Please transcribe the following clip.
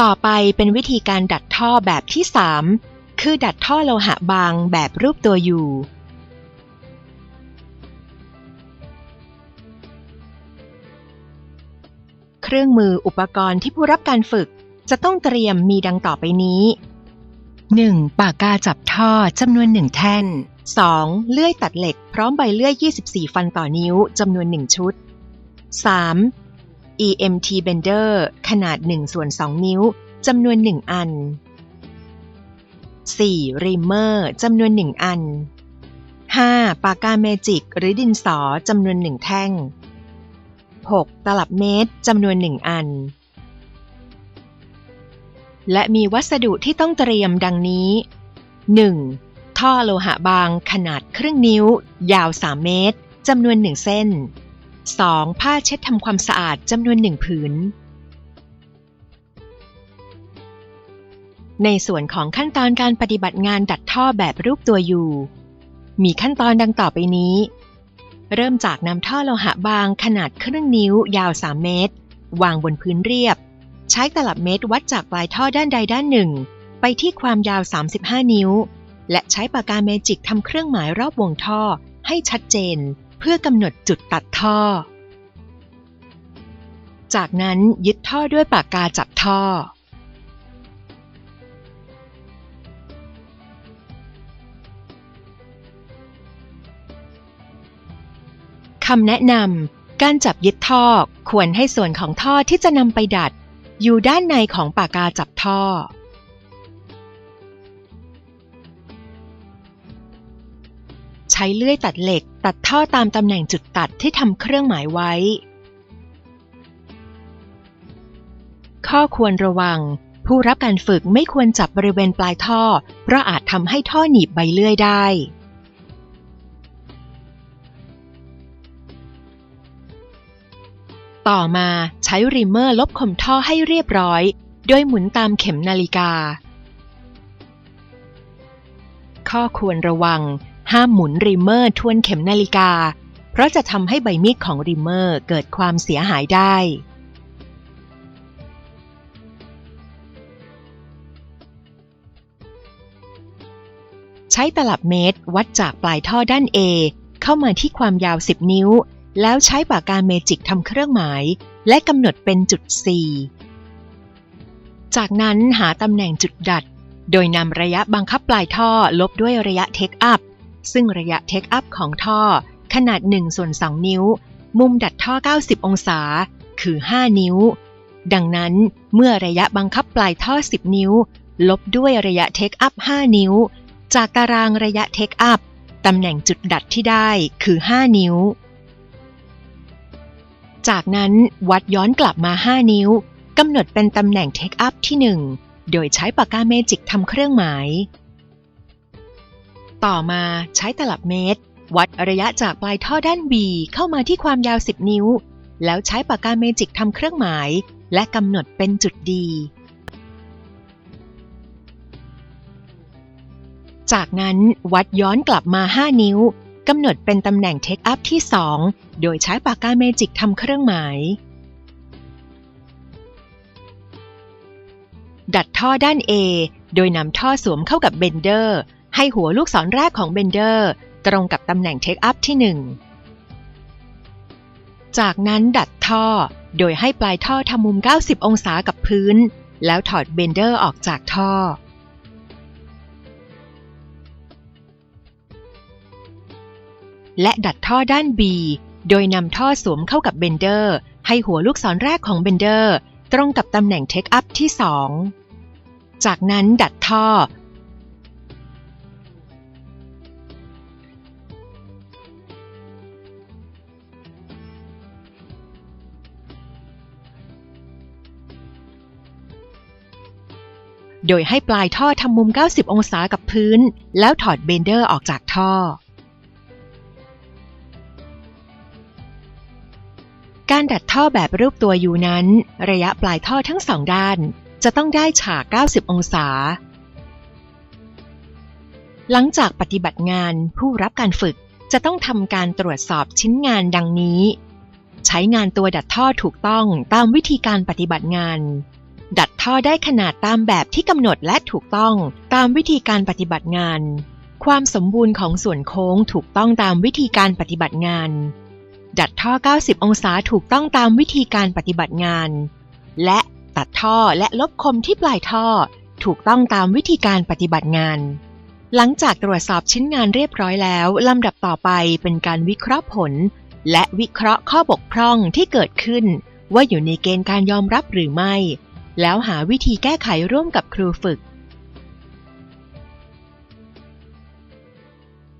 ต่อไปเป็นวิธีการดัดท่อแบบที่ 3 คือดัดท่อโลหะบางแบบรูปตัวยูเครื่องมืออุปกรณ์ที่ผู้รับการฝึกจะต้องเตรียมมีดังต่อไปนี้ 1. ปากกาจับท่อจำนวน1แท่น 2. เลื่อยตัดเหล็ก พร้อมใบเลื่อย 24 ฟันต่อนิ้วจำนวน 1 ชุด 3. EMT bender ขนาด1ส่วน2นิ้วจำนวน 1 อัน 4. ริมเมอร์จำนวน 1 อัน 5. ปากกาเมจิก หรือดินสอจำนวน 1 แท่ง 6. ตลับเมตรจำนวน 1 อัน และมีวัสดุที่ต้องเตรียมดังนี้ 1. ท่อโลหะบางขนาดครึ่งนิ้ว ยาว 3 เมตรจำนวน 1 เส้น 2. ผ้าเช็ดทำความสะอาดจำนวน1ผืน ในส่วนของขั้นตอนการปฏิบัติงานดัดท่อแบบรูปตัวยูมีขั้นตอนดังต่อไปนี้ เริ่มจากนำท่อโลหะบางขนาดครึ่งนิ้วยาว 3 เมตร วางบนพื้นเรียบ ใช้ตลับเมตรวัดจากปลายท่อด้านใดด้านหนึ่ง ไปที่ความยาว 35 นิ้ว และใช้ปากกาเมจิกทำเครื่องหมายรอบวงท่อให้ชัดเจน เพื่อกำหนดจุดตัดท่อ จากนั้นยึดท่อด้วยปากกาจับท่อ คำแนะนำการจับยึดท่อควรให้ส่วนของท่อที่จะนำไปดัด อยู่ด้านในของปากกาจับท่อใช้เลื่อยตัดเหล็ก ตัดท่อตามตำแหน่งจุดตัดที่ทำเครื่องหมายไว้ ข้อควรระวัง ผู้รับการฝึกไม่ควรจับบริเวณปลายท่อ เพราะอาจทำให้ท่อหนีบใบเลื่อยได้ ต่อมาใช้ริมเมอร์ลบคมท่อให้เรียบร้อย โดยหมุนตามเข็มนาฬิกา ข้อควรระวัง ห้ามหมุนริมเมอร์ทวนเข็มนาฬิกา เพราะจะทำให้ใบมีดของริมเมอร์เกิดความเสียหายได้ ใช้ตลับเมตรวัดจากปลายท่อด้าน A เข้ามาที่ความยาว 10 นิ้ว แล้วใช้ปากกาเมจิกทำเครื่องหมาย และกำหนดเป็นจุด C จากนั้นหาตำแหน่งจุดดัด โดยนำระยะบังคับปลายท่อลบด้วยระยะเทคอัพ ซึ่งระยะเทคอัพของท่อขนาด1ส่วน2นิ้ว มุมดัดท่อ 90 องศา คือ 5 นิ้ว ดังนั้นเมื่อระยะบังคับปลายท่อ 10 นิ้ว ลบด้วยระยะเทคอัพ 5 นิ้ว จากตารางระยะเทคอัพตำแหน่งจุดดัดที่ได้คือ 5 นิ้ว จากนั้นวัดย้อนกลับมา 5 นิ้วกำหนดเป็นตำแหน่งเทคอัพที่ 1 โดยใช้ปากกาเมจิกทำเครื่องหมาย ต่อมาใช้ตลับเมตร วัดระยะจากปลายท่อด้าน B เข้ามาที่ความยาว 10 นิ้ว แล้วใช้ปากกาเมจิกทำเครื่องหมาย และกำหนดเป็นจุดดี จากนั้นวัดย้อนกลับมา 5 นิ้วกำหนดเป็นตำแหน่งเทคอัพที่ 2 โดยใช้ปากกาเมจิกทำเครื่องหมาย ดัดท่อด้าน A โดยนำท่อสวมเข้ากับเบนเดอร์ ให้หัวลูกศรแรกของเบนเดอร์ ตรงกับตำแหน่งเทคอัพที่ 1 จากนั้นดัดท่อโดยให้ปลายท่อทำมุม 90 องศากับพื้น แล้วถอดเบนเดอร์ออกจากท่อ และดัดท่อด้าน B โดยนำท่อสวมเข้ากับเบนเดอร์ ให้หัวลูกศรแรกของเบนเดอร์ ตรงกับตำแหน่งเทคอัพที่ 2 จากนั้นดัดท่อ โดยให้ปลายท่อทำมุม 90 องศากับพื้น แล้วถอดเบนเดอร์ออกจากท่อ การดัดท่อแบบรูปตัวยูนั้น ระยะปลายท่อทั้งสองด้าน จะต้องได้ฉาก 90 องศา หลังจากปฏิบัติงานผู้รับการฝึกจะต้องทำการตรวจสอบชิ้นงานดังนี้ ใช้งานตัวดัดท่อถูกต้องตามวิธีการปฏิบัติงาน ดัดท่อได้ขนาดตามแบบที่กำหนดและถูกต้องตามวิธีการปฏิบัติงาน ความสมบูรณ์ของส่วนโค้งถูกต้องตามวิธีการปฏิบัติงาน ดัดท่อ 90 องศาถูกต้องตามวิธีการปฏิบัติงาน และตัดท่อและลบคมที่ปลายท่อ ถูกต้องตามวิธีการปฏิบัติงาน หลังจากตรวจสอบชิ้นงานเรียบร้อยแล้วลำดับต่อไปเป็นการวิเคราะห์ผล และวิเคราะห์ข้อบกพร่องที่เกิดขึ้น ว่าอยู่ในเกณฑ์การยอมรับหรือไม่ แล้วหาวิธีแก้ไขร่วมกับครูฝึก